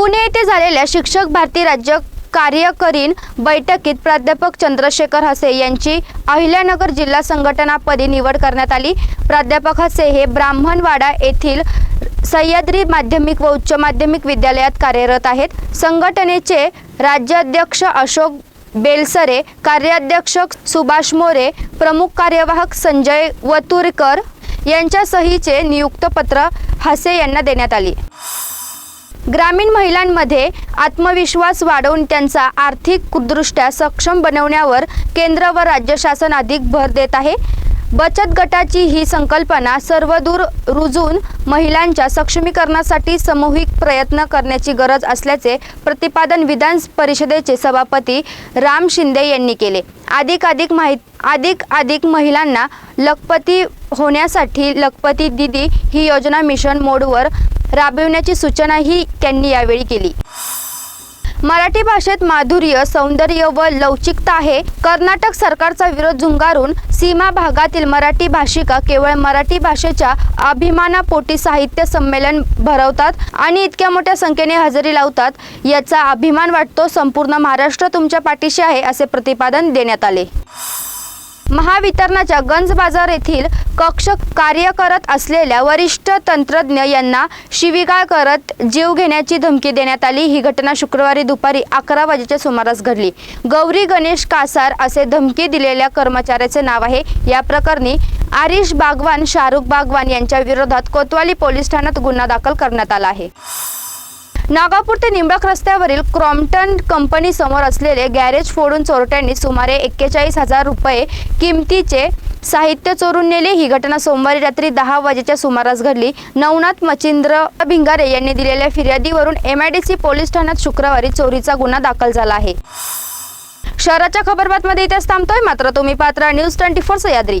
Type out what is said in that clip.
पुणे येथे झालेल्या शिक्षक भारती राज्य कार्यकरीन बैठकीत प्राध्यापक चंद्रशेखर हसे यांची अहिल्यानगर जिल्हा संघटनापदी निवड करण्यात आली. प्राध्यापक हसे हे ब्राह्मणवाडा येथील सह्याद्री माध्यमिक व उच्च माध्यमिक विद्यालयात कार्यरत आहेत. संघटनेचे राज्याध्यक्ष अशोक बेलसरे कार्याध्यक्ष सुभाष मोरे प्रमुख कार्यवाहक संजय वतुरकर यांच्या सहीचे नियुक्तपत्र हसे यांना देण्यात आली. ग्रामीण महिलांमध्ये आत्मविश्वास वाढवून त्यांचा आर्थिकदृष्ट्या सक्षम बनवण्यावर केंद्र व राज्य शासन अधिक भर देत आहे. बचत गटाची ही संकल्पना सर्वदूर रुजून महिलांच्या सक्षमीकरणासाठी सामूहिक प्रयत्न करण्याची गरज असल्याचे प्रतिपादन विधान परिषदेचे सभापती राम शिंदे यांनी केले. अधिक अधिक माहीत अधिक अधिक महिलांना लखपती होण्यासाठी लखपती दिदी ही योजना मिशन मोडवर राबविण्याची सूचनाही त्यांनी यावेळी केली. मराठी भाषेत माधुर्य सौंदर्य व लवचिकता आहे. कर्नाटक सरकारचा विरोध झुंगारून सीमा भागातील मराठी भाषिका केवळ मराठी भाषेच्या अभिमानापोटी साहित्य संमेलन भरवतात आणि इतक्या मोठ्या संख्येने हजेरी लावतात याचा अभिमान वाटतो संपूर्ण महाराष्ट्र तुमच्या पाठीशी आहे असे प्रतिपादन देण्यात आले. महावितरणाच्या गंज बाजार येथील कक्ष कार्य करत असलेल्या वरिष्ठ तंत्रज्ञ यांना शिवीगाळ करत जीव घेण्याची धमकी देण्यात आली. ही घटना शुक्रवारी दुपारी अकरा वाजेच्या सुमारास घडली. गौरी गणेश कासार असे धमकी दिलेल्या कर्मचाऱ्याचे नाव आहे. या प्रकरणी आरिश बागवान शाहरुख बागवान यांच्या विरोधात कोतवाली पोलीस ठाण्यात गुन्हा दाखल करण्यात आला आहे. नागापूर ते निंबक रस्त्यावरील क्रॉम्प्टन कंपनी समोर असलेले गॅरेज फोडून चोरट्यांनी सुमारे एक्केचाळीस हजार रुपये किमतीचे साहित्य चोरून नेले. ही घटना सोमवारी रात्री दहा वाजेच्या सुमारास घडली. नवनाथ मचिंद्र भिंगारे यांनी दिलेल्या फिर्यादीवरून एमआयडीसी पोलीस ठाण्यात शुक्रवारी चोरीचा गुन्हा दाखल झाला आहे. शहराच्या खबरबातमध्ये इथेच थांबतोय. मात्र तुम्ही पात्र न्यूज ट्वेंटी फोर सह्याद्री